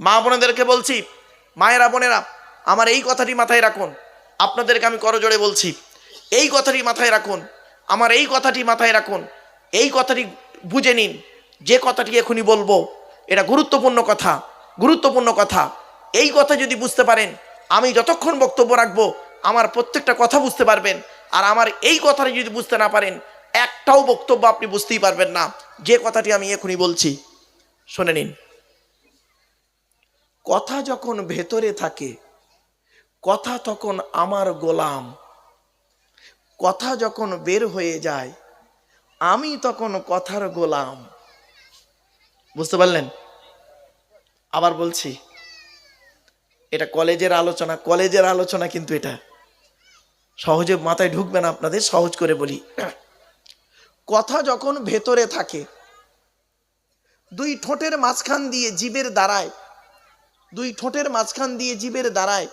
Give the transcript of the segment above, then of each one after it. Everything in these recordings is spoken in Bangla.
মা বোনেদেরকে বলছি, মায়েরা বোনেরা, আমার এই কথাটি মাথায় রাখুন। আপনাদেরকে আমি করজোড়ে বলছি, এই কথাটি মাথায় রাখুন, আমার এই কথাটি মাথায় রাখুন, এই কথাটি বুঝে নিন, যে কথাটি এখনই বলব, এটা গুরুত্বপূর্ণ কথা গুরুত্বপূর্ণ কথা। এই কথা যদি বুঝতে পারেন, আমি যতক্ষণ বক্তব্য রাখব, আমার প্রত্যেকটা কথা বুঝতে পারবেন, আর আমার এই কথাটি যদি বুঝতে না পারেন, একটাও বক্তব্য আপনি বুঝতেই পারবেন না। যে কথাটি আমি এখনই বলছি, শুনে নিন। কথা যখন ভেতরে থাকে, কথা তখন আমার গোলাম। কথা যখন বের হয়ে যায়, আমি তখন কথার গোলাম। বুঝতে পারলেন? আবার বলছি, এটা কলেজের আলোচনা কলেজের আলোচনা কিন্তু এটা। সহজে মাথায় ঢুকবে না আপনাদের, সহজ করে বলি। কথা যখন ভেতরে থাকে, দুই ঠোঁটের মাঝখান দিয়ে জীবের দ্বারায় দুই ঠোঁটের মাঝখান দিয়ে জীবের দ্বারায়।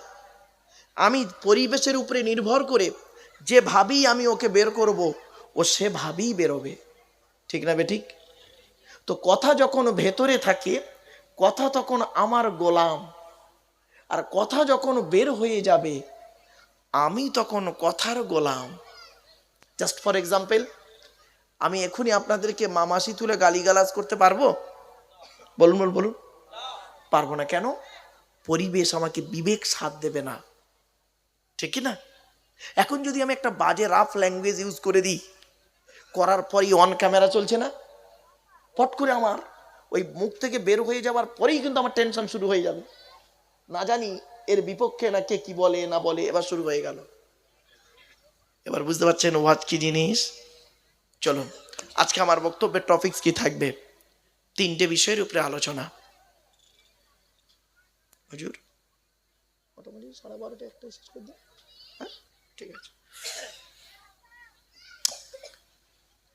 আমি পরিবেশের উপরে নির্ভর করে যে ভাবি আমি ওকে বের করব, ও সে ভাবেই বেরোবে। ঠিক না বে ঠিক? তো কথা যখন ভেতরে থাকে, কথা তখন আমার গোলাম। আর কথা যখন বের হয়ে যাবে, আমি তখন কথার গোলাম। জাস্ট ফর এক্সাম্পল আমি এখনই আপনাদেরকে মামাসি তুলে গালিগালাজ করতে পারব? বলুন বলুন বলুন। পারব না কেন? পরিবেশ আমাকে বিবেক সাথ দেবে না। ঠিক না? এখন যদি আমি একটা বাজে রাফ ল্যাঙ্গুয়েজ ইউজ করে দিই, করার পরই অন ক্যামেরা চলছে না? পট করে আমার ওই মুখ থেকে বের হয়ে যাওয়ার পরেই কিন্তু আমার টেনশন শুরু হয়ে যাবে। না জানি এর বিপক্ষে না কে কি বলে, না বলে, এবার শুরু হয়ে গেল। এবার বুঝতে পারছেন ওয়াজ কি জিনিস? চলুন, আজকে আমার বক্তব্যের টপিকস কি থাকবে? তিনটে বিষয়ের উপরে আলোচনা। হুজুর? মোটামুটি সাড়ে বারোটা একটা শেষ করে দিন হ্যাঁ? ঠিক আছে।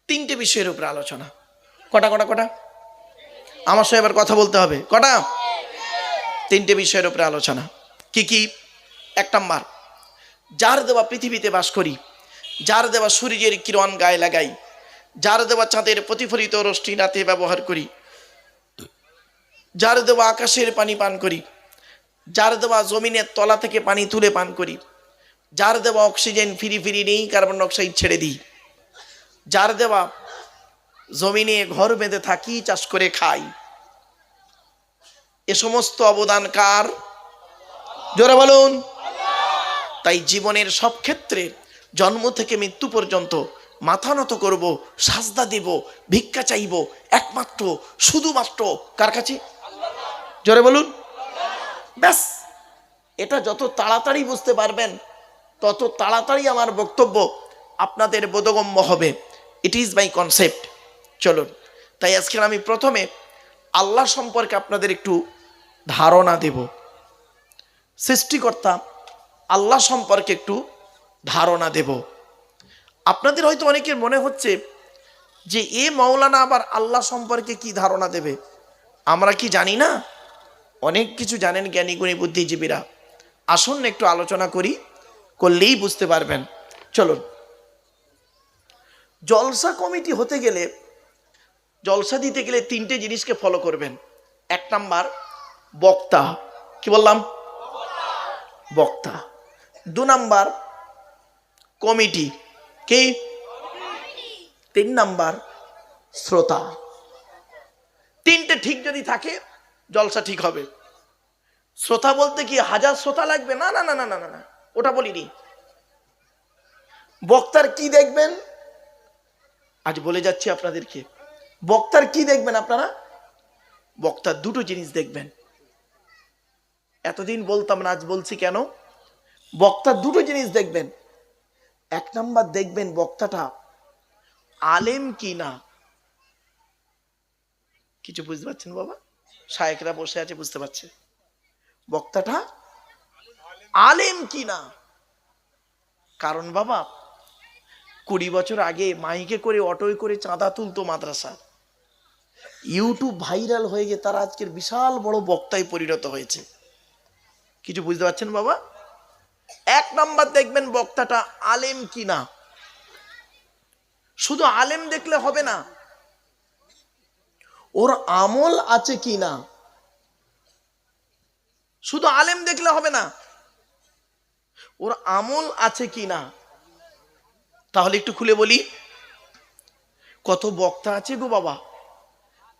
তিনটে বিষয়ের উপরে আলোচনা। কটা কটা কটা? আমার সঙ্গে এবার কথা বলতে হবে। কটা? তিনটে বিষয়ের উপরে আলোচনা। কি কি? এক নাম্বার যার দেওয়া পৃথিবীতে বাস করি যার দেওয়া সূর্যের কিরণ গায়ে লাগাই যার দেওয়া চাঁদের প্রতিফলিত রশ্মি রাতে ব্যবহার করি যার দেওয়া আকাশের পানি পান করি যার দেওয়া জমিনের তলা থেকে পানি তুলে পান করি। যার দেওয়া অক্সিজেন ফিরি ফিরি নেই, কার্বন ডাইঅক্সাইড ছেড়ে দিই। যার দেওয়া জমিনে ঘর বেঁধে থাকি, চাষ করে খাই। এ সমস্ত অবদান কার? জোরে বলুন। তাই জীবনের সব ক্ষেত্রে জন্ম থেকে মৃত্যু পর্যন্ত মাথা নত করব, সাজদা দেব, ভিক্ষা চাইব, একমাত্র, শুধুমাত্র কার কাছে? জোরে বলুন। ব্যাস। এটা যত তাড়াতাড়ি বুঝতে পারবেন, তত তাড়াতাড়ি আমার বক্তব্য আপনাদের বোধগম্য হবে। ইট ইজ মাই কনসেপ্ট চলুন, তাই আজকে আমি প্রথমে আল্লাহ সম্পর্কে আপনাদের একটু ধারণা দেব। সৃষ্টিকর্তা আল্লাহ সম্পর্কে একটু ধারণা দেব। আপনাদের হয়তো অনেকের মনে হচ্ছে যে, এ মৌলানা আবার আল্লাহ সম্পর্কে কি ধারণা দেবে? আমরা কি জানি না? অনেক কিছু জানেন জ্ঞানী, গুণী বুদ্ধিজীবীরা। আসুন একটু আলোচনা করি, করলেই বুঝতে পারবেন। চলুন। জলসা কমিটি হতে গেলে, জলসা দিতে গেলে তিনটে জিনিসকে ফলো করবেন। এক নাম্বার, বক্তা। কি বললাম? বক্তা। দু নাম্বার, কমিটি। কি? তিন নাম্বার, শ্রোতা। তিনটে ঠিক যদি থাকে জলসা ঠিক হবে। শ্রোতা বলতে কি হাজার শ্রোতা লাগবে? না না না না না না না। ওটা বলিনি। বক্তার কি দেখবেন? আজ বলে যাচ্ছি আপনাদেরকে। বক্তার কি দেখবেন আপনারা? বক্তার দুটো জিনিস দেখবেন। এতদিন বলতাম না, আজ বলছি কেন? বক্তার দুটো জিনিস দেখবেন। এক নাম্বার দেখবেন বক্তাটা আলেম কি না? কিছু বুঝতে পারছেন বাবা? শায়েকরা বসে আছে, বুঝতে পারছে? বক্তাটা আলেম কি না? কারণ বাবা, কুড়ি বছর আগে মাইকে করে অটোয় করে চাঁদা তুলতো মাদ্রাসা। ইউটিউব ভাইরাল হয়ে গিয়ে তারা আজকের বিশাল বড় বক্তায় পরিণত হয়েছে। কিছু বুঝতে পারছেন বাবা? এক নাম্বার দেখবেন বক্তাটা আলেম কি না? শুধু আলেম দেখলে হবে না ওর আমল আছে কি না? শুধু আলেম দেখলে হবে না। ওর আমল আছে কি না? তাহলে একটু খুলে বলি। কত বক্তা আছে গো বাবা।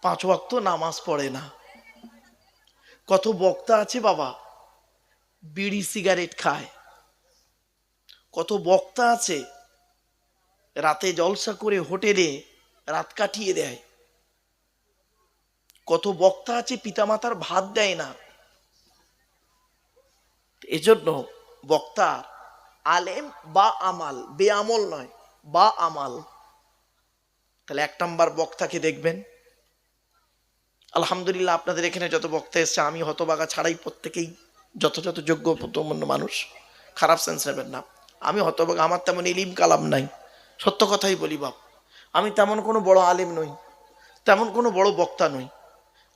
পাঁচ ওয়াক্ত নামাজ পড়ে না। কত বক্তা আছে বাবা। বিড়ি সিগারেট খায়। কত বক্তা আছে। রাতে জলসা করে হোটেলে রাত কাটিয়ে দেয়। কত বক্তা আছে পিতামাতার ভাত দেয় না। এজন্য বক্তা আলেম বা আমাল বেআমল নয় বা আমাল। তাহলে এক নম্বর বক্তাকে দেখবেন। আলহামদুলিল্লাহ আপনাদের এখানে যত বক্তা এসছে আমি হতবাগা ছাড়াই প্রত্যেকেই যথাযথ যোগ্য প্রতমন্য মানুষ। খারাপ সেন্স নেবেন না। আমি হতবাগা আমার তেমন ইলিম কালাম নাই। সত্য কথাই বলি বাপ। আমি তেমন কোনো বড় আলেম নই তেমন কোনো বড় বক্তা নই।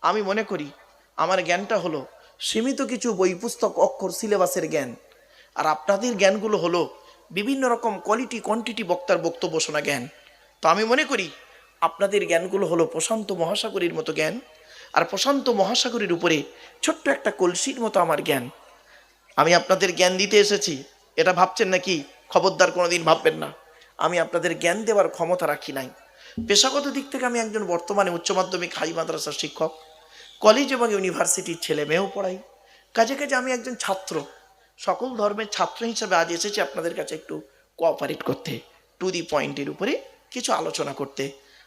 আমি মনে করি আমার জ্ঞানটা হলো সীমিত কিছু বই, পুস্তক, অক্ষর, সিলেবাসের জ্ঞান। আর আপনাদের জ্ঞানগুলো হলো বিভিন্ন রকম কোয়ালিটি কোয়ান্টিটি বক্তার বক্তব্য শোনা জ্ঞান। তো আমি মনে করি আপনাদের জ্ঞানগুলো হলো প্রশান্ত মহাসাগরীর মতো জ্ঞান। আর প্রশান্ত মহাসাগরের উপরে ছোট্ট একটা কলসির মতো আমার জ্ঞান। আমি আপনাদের জ্ঞান দিতে এসেছি। এটা ভাবছেন নাকি? খবরদার কোনোদিন ভাববেন না। আমি আপনাদের জ্ঞান দেওয়ার ক্ষমতা রাখি নাই। পেশাগত দিক থেকে আমি একজন বর্তমানে উচ্চ মাধ্যমিক হাই মাদ্রাসার শিক্ষক কলেজ এবং ইউনিভার্সিটির ছেলে মেয়েও পড়াই। কাজে কাজে আমি একজন ছাত্র। সকল ধর্মের ছাত্র হিসেবে আজ এসেছি আপনাদের কাছে একটু কোঅপারেট করতে টু দি পয়েন্টের উপরে কিছু আলোচনা করতে।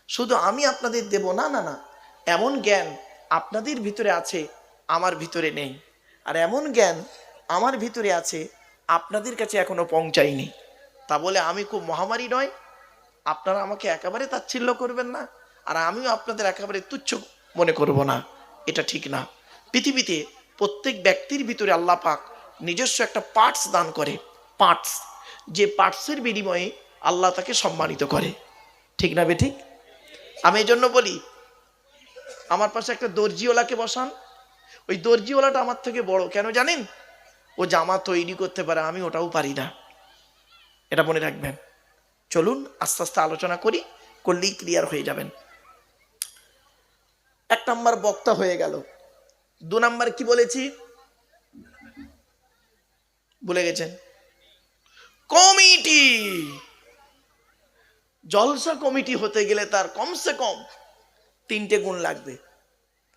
শুধু আমি আপনাদের দেব না না না, এমন জ্ঞান আপনাদের ভিতরে আছে, আমার ভিতরে নেই। আর এমন জ্ঞান আমার ভিতরে আছে, আপনাদের কাছে এখনও পৌঁছায়নি। তা বলে আমি খুব মহামারী নয় আপনারা আমাকে একেবারে তাচ্ছিল্য করবেন না, আর আমিও আপনাদের একেবারে তুচ্ছ মনে করব না। এটা ঠিক না। পৃথিবীতে প্রত্যেক ব্যক্তির ভিতরে আল্লাহ পাক নিজস্ব একটা পার্টস দান করে। পার্টস যে পার্টসের বিনিময়ে আল্লাহ তাকে সম্মানিত করে। ঠিক না বেঠিক? আমি এই জন্য বলি, আমার পাশে একটা দর্জিওয়ালাকে বসান। ওই দর্জিওয়ালাটা আমার থেকে বড়। কেন জানেন? ও জামা তৈরি করতে পারে, আমি ওটাও পারি না। এটা মনে রাখবেন। চলুন আস্তে আস্তে আলোচনা করি, করলেই ক্লিয়ার হয়ে যাবেন। এক নাম্বার বক্তা হয়ে গেল। দু নাম্বার কি বলেছি? ভুলে গেছেন। কমিটি! জলসা কমিটি হতে গেলে তার কমসে কম তিনটে গুণ লাগবে।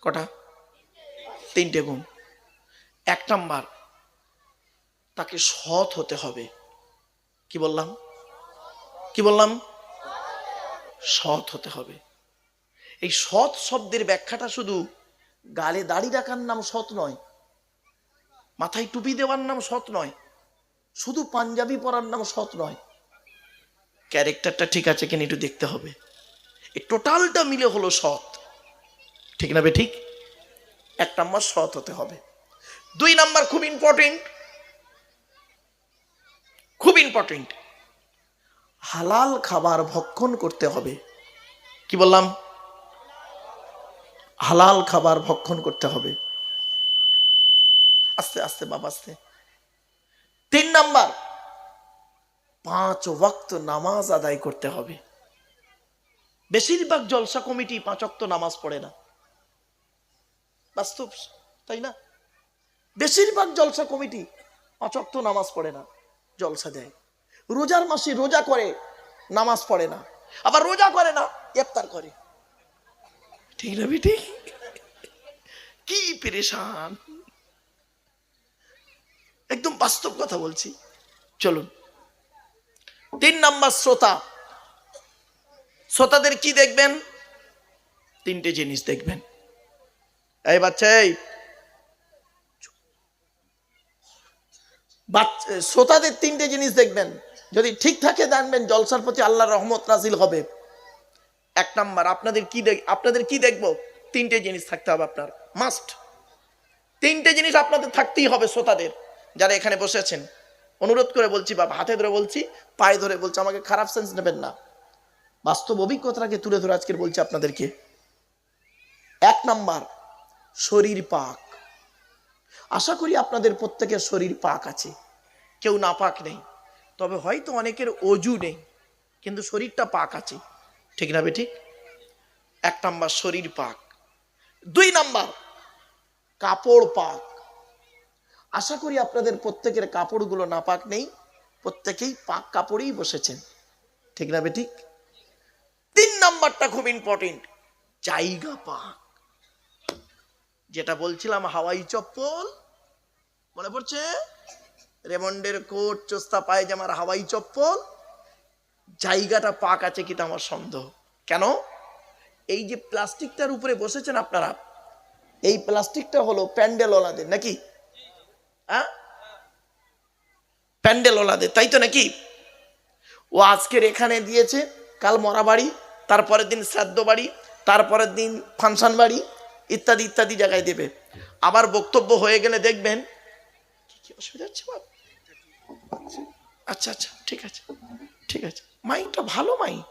কটা? তিনটে গুণ। এক নাম্বার, তাকে সৎ হতে হবে। কি বললাম? কি বললাম? সৎ হতে হবে। এই সৎ শব্দের ব্যাখ্যাটা শুধু গালে দাড়ি রাখার নাম সৎ নয়, মাথায় টুপি দেওয়ার নাম সৎ নয়, শুধু পাঞ্জাবি পরার নাম সৎ নয়। ক্যারেক্টারটা ঠিক আছে কিনা একটু দেখতে হবে। এই টোটালটা মিলে হলো সৎ। ঠিক না বে ঠিক? এক নাম্বার সৎ হতে হবে। দুই নাম্বার খুব ইম্পর্টেন্ট খুব ইম্পর্টেন্ট হালাল খাবার ভক্ষণ করতে হবে। কি বললাম? হালাল খাবার ভক্ষণ করতে হবে। আস্তে আস্তে বাবা, আস্তে। তিন নাম্বার, পাঁচ ওয়াক্ত নামাজ আদায় করতে হবে। বেশিরভাগ জলসা কমিটি পাঁচ ওয়াক্ত নামাজ পড়ে না। বাস্তব, তাই না? বেশিরভাগ জলসা কমিটি পাঁচ ওয়াক্ত নামাজ পড়ে না, জলসা দেয়। রোজার মাসে রোজা করে, নামাজ পড়ে না। আবার রোজা করে না, ইফতার করে। ঠিক না বেটি? কি পেরেশান। একদম বাস্তব কথা বলছি। চলুন। তিন নাম্বার শ্রোতা। শ্রোতাদের কি দেখবেন? তিনটে জিনিস দেখবেন। এই বাচ্চা, এই। শ্রোতাদের তিনটে জিনিস দেখবেন। যদি ঠিক থাকে জানবেন জলসার প্রতি আল্লাহর রহমত নাজিল হবে। এক নাম্বার, আপনাদের কি দেখ আপনাদের কি দেখব? তিনটে জিনিস থাকতে হবে আপনার। মাস্ট তিনটে জিনিস আপনাদের থাকতেই হবে শ্রোতাদের, যারা এখানে বসেছেন। অনুরোধ করে বলছি বা হাতে ধরে বলছি, পায়ে ধরে বলছি, আমাকে খারাপ সেন্স নেবেন না। বাস্তব অভিজ্ঞতাকে তুলে ধরে আজকের বলছি আপনাদেরকে। এক নাম্বার, শরীর পাক। আশা করি আপনাদের প্রত্যেকের শরীর পাক আছে। কেউ না পাক নেই। তবে হয়তো অনেকের অজু নেই, কিন্তু শরীরটা পাক আছে। ঠিক না ঠিক এক নাম্বার শরীর পাক। দুই নাম্বার কাপড় পাক। আশা করি আপনাদের প্রত্যেকের কাপড়গুলো নাপাক নেই, প্রত্যেকেই পাক কাপড়েই বসেছেন। ঠিক না বেঠিক তিন নাম্বারটা খুব ইম্পর্টেন্ট জায়গা পাক। যেটা বলছিলাম হাওয়াই চপ্পল, মনে পড়ছে? রেমন্ডের কোট, চোস্তা, পায়জামার হাওয়াই চপ্পল। জায়গাটা পাক আছে কিনা আমার সন্দেহ। কেন? এই যে প্লাস্টিকটার উপরে বসেছেন আপনারা, এই প্লাস্টিকটা হলো প্যান্ডেলওয়ালাদের নাকি? হ্যাঁ? প্যান্ডেলওয়ালাদের, তাই তো নাকি? ও আজকের এখানে দিয়েছে, কাল মরা বাড়ি তারপরের দিন শ্রাদ্ধ বাড়ি, তারপরের দিন ফাংশন বাড়ি, ইত্যাদি ইত্যাদি জায়গায় দেবে। আবার বক্তব্য হয়ে গেলে দেখবেন, কি কি অসুবিধা হচ্ছে বাপ? আচ্ছা আচ্ছা ঠিক আছে ঠিক আছে। মাইকটা ভালো মাইক,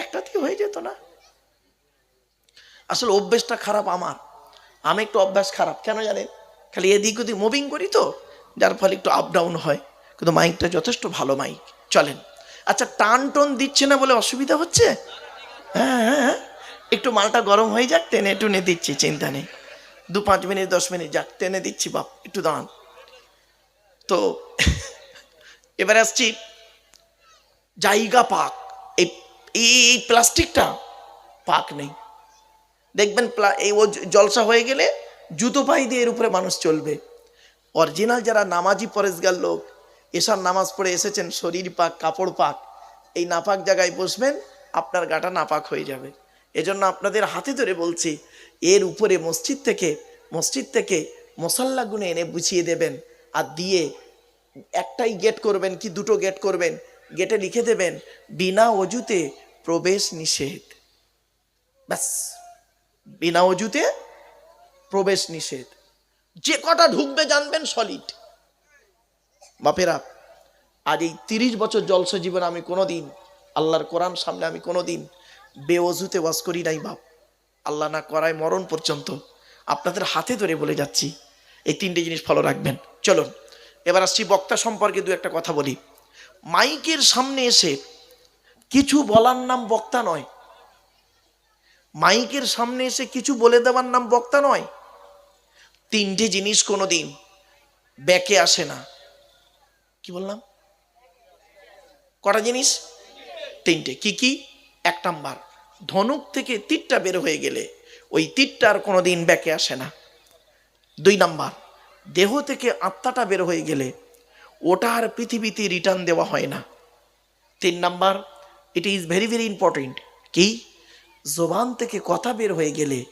একটাতেই হয়ে যেত না। আসলে অভ্যেসটা খারাপ আমার, আমি একটু অভ্যাস খারাপ, কেন জানেন? খালি এদিক ওদিক মুভিং করি তো, যার ফলে একটু আপ ডাউন হয়, কিন্তু মাইকটা যথেষ্ট ভালো মাইক। চলেন আচ্ছা টান টন দিচ্ছে না বলে অসুবিধা হচ্ছে? হ্যাঁ হ্যাঁ হ্যাঁ। একটু মালটা গরম হয়ে যাক, টেনে টুনে দিচ্ছি, চিন্তা নেই। দু পাঁচ মিনিট, দশ মিনিট যাক, টেনে দিচ্ছি, বাপ, একটু দাঁড়ান। তো এবারে আসছি জায়গা পাক। এই এই প্লাস্টিকটা পাক নেই। দেখবেন এই ও জলসা হয়ে গেলে জুতো পাই দিয়ে এর উপরে মানুষ চলবে। অরিজিনাল যারা নামাজি পরেশগার লোক এসব নামাজ পড়ে এসেছেন, শরীর পাক, কাপড় পাক, এই নাপাক জায়গায় বসবেন, আপনার গাটা নাপাক হয়ে যাবে। এজন্য আপনাদের হাতে ধরে বলছি, এর উপরে মসজিদ থেকে মসজিদ থেকে মশাল্লা গুনে এনে বুঝিয়ে দেবেন আর দিয়ে একটাই গেট করবেন কি দুটো গেট করবেন? গেটে লিখে দেবেন, বিনা অজুতে প্রবেশ নিষেধ। ব্যাস। বিনা অজুতে প্রবেশ নিষেধ। যে কটা ঢুকবে জানবেন সলিড বাপেরা, আজ এই তিরিশ বছর জলসা জীবন আমি কোনোদিন, আল্লাহর কোরআন সামনে আমি কোনো কোনোদিন বেওজুতে ওয়াজ করি নাই বাপ। আল্লাহ না করায় মরণ পর্যন্ত। আপনাদের হাতে ধরে বলে যাচ্ছি, এই তিনটে জিনিস ফলো রাখবেন। চলুন। এবার আসছি বক্তা সম্পর্কে দু একটা কথা বলি। মাইকের সামনে এসে কিছু বলার নাম বক্তা নয়। মাইকের সামনে এসে কিছু বলে দেওয়ার নাম বক্তা নয়। তিনটে জিনিস কোনো দিন ব্যাকে আসে না। কি বললাম? কটা জিনিস? তিনটে। কি কি? এক নাম্বার, ধনুক থেকে তীরটা বের হয়ে গেলে ওই তীরটা আর কোনো দিন ব্যাকে আসে না। দুই নাম্বার দেহ থেকে আত্মাটা বের হয়ে গেলে ওটা আর পৃথিবীতে রিটার্ন দেওয়া হয় না। তিন number it is very very important কি? জোবান থেকে কথা বের হয়ে গেলে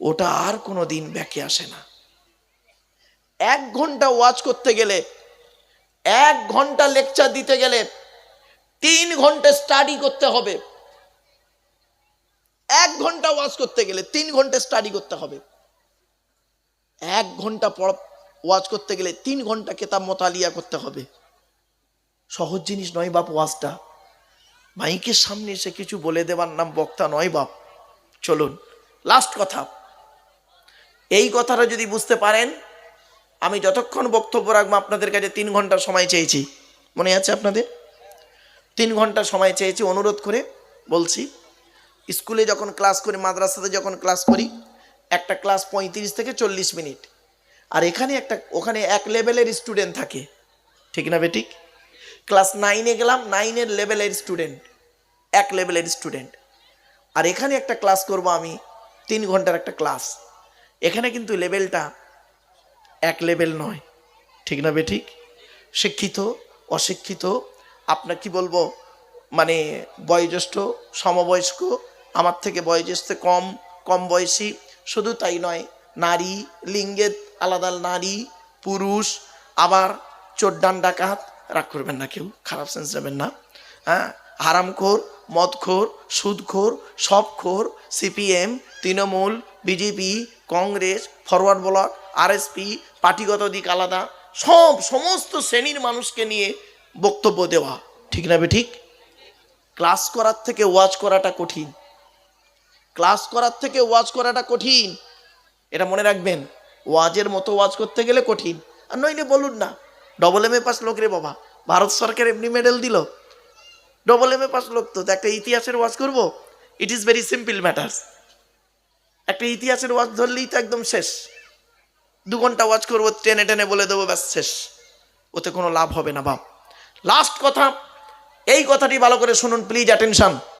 ওটা আর কোনো দিন ব্যাকে আসে না। এক ঘণ্টা ওয়াচ করতে গেলে, এক ঘণ্টা লেকচার দিতে গেলে, তিন ঘণ্টা স্টাডি করতে হবে। এক ঘণ্টা ওয়াচ করতে গেলে তিন ঘণ্টা স্টাডি করতে হবে। এক ঘণ্টা ওয়াজ করতে গেলে তিন ঘণ্টা কেতাব মোতালিয়া করতে হবে। সহজ জিনিস নয় বাপ ওয়াজটা। মাইকের সামনে এসে কিছু বলে দেওয়ার নাম বক্তা নয় বাপ। চলুন লাস্ট কথা। এই কথাটা যদি বুঝতে পারেন, আমি যতক্ষণ বক্তব্য রাখব আপনাদের কাছে তিন ঘণ্টা সময় চেয়েছি। মনে আছে আপনাদের? তিন ঘণ্টা সময় চেয়েছি, অনুরোধ করে বলছি, স্কুলে যখন ক্লাস করি, মাদ্রাসাতে যখন ক্লাস করি, একটা ক্লাস পঁয়ত্রিশ থেকে চল্লিশ মিনিট। আর এখানে একটা, ওখানে এক লেভেলের স্টুডেন্ট থাকে। ঠিক না বেঠিক ক্লাস নাইনে গেলাম নাইনের লেভেলের স্টুডেন্ট এক লেভেলের স্টুডেন্ট আর এখানে একটা ক্লাস করব আমি, তিন ঘণ্টার একটা ক্লাস এখানে কিন্তু লেভেলটা এক লেভেল নয়। ঠিক না বেঠিক শিক্ষিত, অশিক্ষিত, আপনার কি বলব মানে বয়োজ্যেষ্ঠ, সমবয়স্ক, আমার থেকে বয়োজ্যেষ্ঠ কম কম বয়সী, শুধু তাই নয় নারী, লিঙ্গের আলাদা নারী, পুরুষ, আবার চোদ্দান ডাকাত। রাগ করবেন না কেউ, খারাপ সেন্স নেবেন না। হ্যাঁ হারামখোর, মদখোর, সুদখোর, সবখোর, CPM, Trinamool, BJP, Congress, Forward Bloc, RSP, পার্টিগত দিক আলাদা। সব সমস্ত শ্রেণির মানুষকে নিয়ে বক্তব্য দেওয়া। ঠিক না ঠিক? ক্লাস করার থেকে ওয়াজ করাটা কঠিন। ক্লাস করার থেকে ওয়াজ করাটা কঠিন। এটা মনে রাখবেন, ওয়াজের মতো ওয়াজ করতে গেলে কঠিন। আর নইলে বলুন না ডবল এম এ পাস লোক রে বাবা, ভারত সরকার এমনি মেডেল দিল। ডবল এম এ পাস লোক তো একটা ইতিহাসের ওয়াজ করব? It is very simple matters একটা ইতিহাসের ওয়াজ ধরলেই তো একদম শেষ। দু ঘণ্টা ওয়াচ করব, টেনে টেনে বলে দেবো, ব্যাস শেষ। ওতে কোনো লাভ হবে না বাপ। লাস্ট কথা, এই কথাটি ভালো করে শুনুন প্লিজ অ্যাটেনশন